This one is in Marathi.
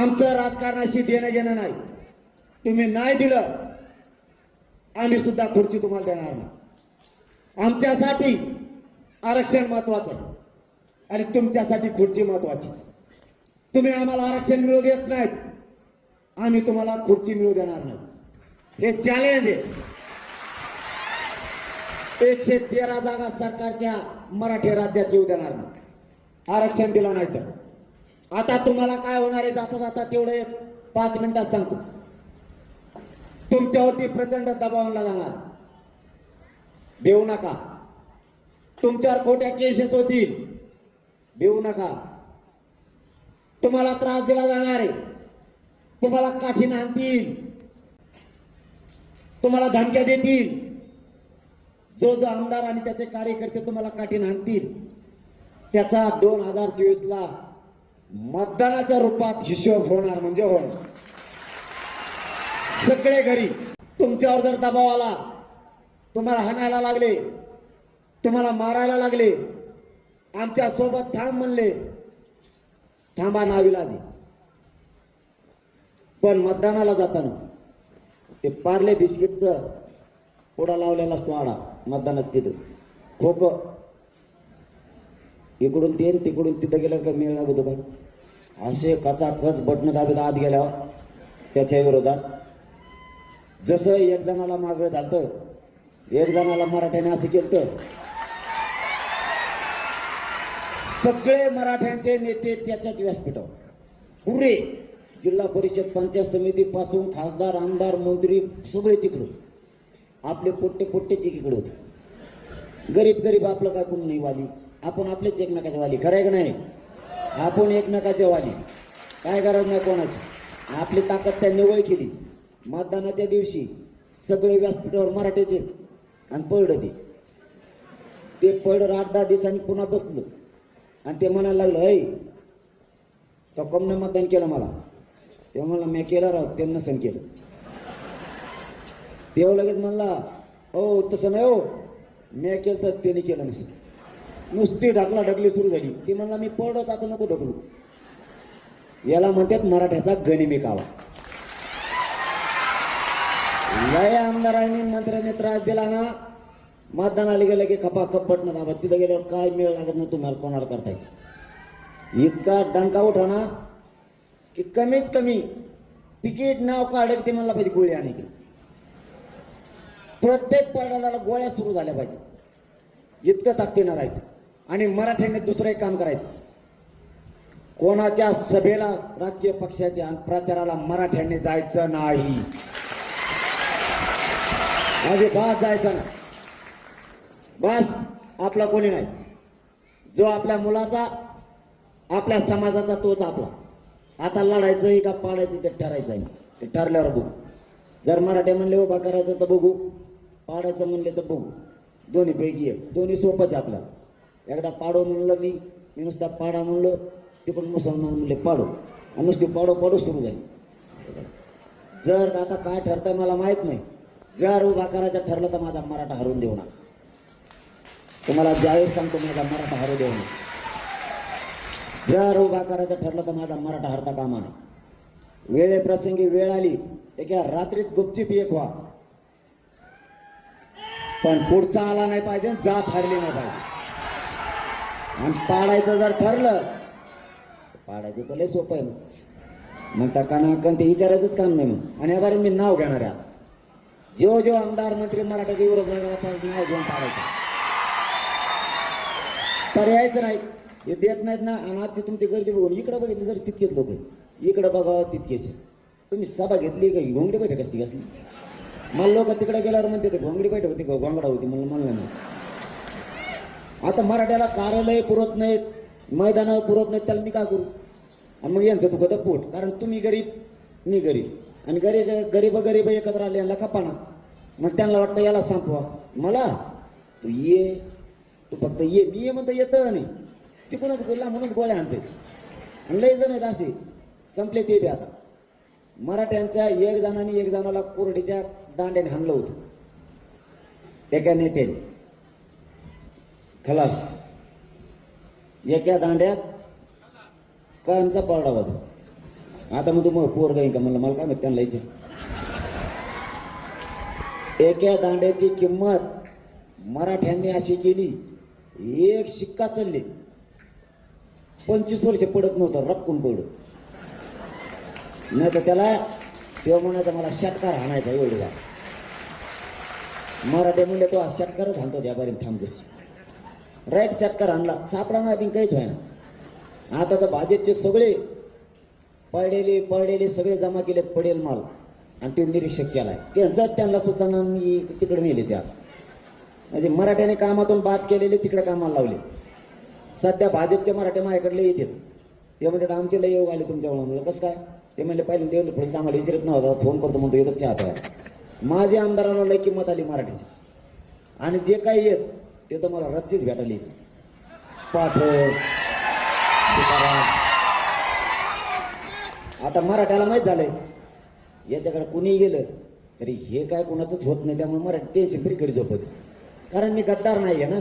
आमचं राजकारणाशी देणं घेणं नाही. तुम्ही नाही दिलं आम्ही सुद्धा खुर्ची तुम्हाला देणार नाही. आमच्यासाठी आरक्षण महत्वाचं आहे आणि तुमच्यासाठी खुर्ची महत्वाची तुम्ही आम्हाला आरक्षण मिळू देत नाहीत आम्ही तुम्हाला खुर्ची मिळू देणार नाही. हे चॅलेंज आहे. एकशे तेरा जागा सरकारच्या मराठी राज्यात येऊ देणार नाही. आरक्षण दिलं नाही तर. आता तुम्हाला काय होणार आहे? जाता जाता तेवढं एक पाच मिनिटात सांगतो. तुमच्यावरती प्रचंड दबाव आणला जाणार. भिवू नका. तुमच्यावर खोट्या केसेस होतील. भिवू नका. तुम्हाला त्रास दिला जाणार आहे. तुम्हाला काठी आणतील. तुम्हाला धमक्या देतील. जो जो आमदार आणि त्याचे कार्यकर्ते तुम्हाला काठी आणतील. त्याचा दोन हजार चोवीसला मतदानाच्या रूपात हिशोब होणार म्हणजे होणार सगळे घरी तुमच्यावर जर दबाव आला तुम्हाला हाणायला लागले तुम्हाला मारायला लागले आमच्यासोबत थांब म्हणले थांबा नाविलाजी पण मतदानाला जाताना ते पार्ले बिस्किटचं पुडा लावलेला असतो आडा मतदानाच तिथं. खोकं इकडून तेन तिकडून तिथं गेल्यावर का मेळ लागतो का? असे कचा खच बटणं दाबीत आत गेल्यावर त्याच्या विरोधात. जसं एक जणाला मागं झालं एक जणाला मराठ्याने असं केलं सगळे मराठ्यांचे नेते त्याच्याच व्यासपीठावर. पुरे जिल्हा परिषद पंचायत समितीपासून खासदार आमदार मंत्री सगळे तिकडं आपले पोट्टे पोट्टेचे इकडे होते. गरीब गरीब आपलं काय कोण नाही वाली? आपण आपलेच एकमेकाचे वाली. खरं आहे का नाही? आपण एकमेकाच्या वाली. काय गरज नाही कोणाची. आपली ताकद त्यांनी वय केली. मतदानाच्या दिवशी सगळे व्यासपीठावर मराठीचे आणि पडलं ते. ते पड आठ दहा दिवसांनी पुन्हा बसलो. आणि ते म्हणायला लागलं ऐ तो कमनं मतदान केलं मला. तेव्हा मला मी केलं राहत त्यांना सण केलं. तेव्हा लगेच म्हणला हो तसं नाही हो. मी केलं तर त्याने केलं नसेल नुसती ढकला ढकली सुरू झाली. ती म्हणला मी पडत आता नको ढकलू. याला म्हणतात मराठ्याचा गनिमी कावा. लय आमदारांनी मंत्र्यांनी त्रास दिला ना मतदानाला गेलं की खपा खप बटणं दाबा तिथं गेल्यावर काय मिळ लागत नाही तुम्हाला कोणाला करता येईल इतका दणका उठा ना की कमीत कमी तिकीट नाव काढ ते म्हणला पाहिजे गोळी आणि प्रत्येक पडाला गोळ्या सुरू झाल्या पाहिजे. इतकं ताकदीनं राहायचं. आणि मराठ्यांनी दुसरं एक काम करायचं. कोणाच्या सभेला राजकीय पक्षाच्या प्रचाराला मराठ्यांनी जायचं नाही. माझे बास जायचं ना बस आपला कोणी नाही. जो आपल्या मुलाचा आपल्या समाजाचा तोच आपला. आता लढायचं आहे का पाडायचं ते ठरायचं आहे ते ठरल्यावर बघू. जर मराठी म्हणले उभा करायचं तर बघू. पाडायचं म्हणले तर बघू. दोन्ही पैकी एक. दोन्ही सोपंच आहे आपल्याला. एकदा पाडो म्हणलं मी मी नुसता पाडा म्हणलो तिकडून मुसलमान म्हणले पाडो. आणि नुसती पाडो पाडो सुरू झाली. जर आता काय ठरतं मला माहीत नाही. जर उभा करायचं ठरलं तर माझा मराठा हरवून देऊ नका. तुम्हाला जाहीर सांगतो माझा मराठा हरवू देऊ नका. जर उभा करायचं ठरलं तर माझा मराठा हरता कामा नाही वेळे प्रसंगी वेळ आली एका रात्रीत गुपचीप एक व्हा. पण पुढचा आला नाही पाहिजे जात हरली नाही पाहिजे. आणि पाडायचं जर ठरलं पाडायचं तर लय सोपं आहे मग. मग त्या काना ते विचारायचंच काम नाही मग. आणि याबारे मी नाव घेणार आहे आता. जेव्हा जो आमदार मंत्री मराठ्याच्या विरोधात नाव घेऊन पाडायचं. पर्यायचं नाही. हे देत नाहीत ना आणि आजची तुमची गर्दी बघून इकडं बघितली तर तितकेच लोक इकडं बघा तितकेच तुम्ही सभा घेतली का? घोंगडी बैठक असती कसली? मला लोक तिकडे गेल्यावर म्हणते ते घोंगडी बैठक होती का? घोंगडा होती. मला म्हणलं नाही आता मराठ्याला कार्यालय पुरत नाहीत मैदानं पुरत नाहीत त्याला मी काय करू? आणि मग यांचं दुखतं पोट. कारण तुम्ही गरीब मी गरीब. आणि गरीब गरीब गरीब एकत्र आले यांना कपाना मग त्यांना वाटतं याला संपवा. मला? तू ये. तू फक्त ये. मी ये म्हणतो येतं नाही. तिकडूनच गोळ्या म्हणूनच गोळ्या आणते. आणि लय जण आहेत असे. संपले ते बी आता. मराठ्यांच्या एक जणांनी एक जणाला कोरडीच्या दांड्याने हाणलं होतं. एका नेत्याने. खलास. एका दांड्यात कायमचा पारडा होता आता मग तू मग पोर गाई का? म्हणलं मला काय माहिती त्यांना लिहायचे एका दांड्याची किंमत मराठ्यांनी अशी केली एक शिक्का चालले. पंचवीस वर्ष पडत नव्हतं रक्कून पडलं. नाही तर त्याला तेव्हा म्हणायचं मला षटकार हाणायचा एवढा बा मराठी म्हणले तो आज षटकारच हाणतो त्यापर्यंत थांबतोस राईट सेटकर आणला. सापडा ना काहीच व्हायना. आता तर भाजपचे सगळे पडलेले पडलेले सगळे जमा केलेत पडेल माल. आणि ते निरीक्षक केलाय. त्यांचा त्यांना सूचना तिकडे नेले त्या. म्हणजे मराठ्याने कामातून बाद केलेले तिकडे कामाला लावले. सध्या भाजपचे मराठे माझ्याकडले येतात. ते म्हणतात आमचे लय योग आले तुमच्यामुळे. म्हणलं कसं काय? ते म्हणले पहिले देवेंद्र फडणवीस आम्हाला विचारत नव्हता फोन करतो म्हणतो येतो हात आहे माझी आमदाराला लय किंमत आली मराठीची. आणि जे काही येत ते तर मला रच्चीच भेटली पाठक आता मराठ्याला माहीत झालंय याच्याकडे कुणी गेलं तरी हे काय कोणाचंच होत नाही त्यामुळे मराठी टेन्शन फ्री घरी झोपत कारण मी गद्दार नाही आहे ना.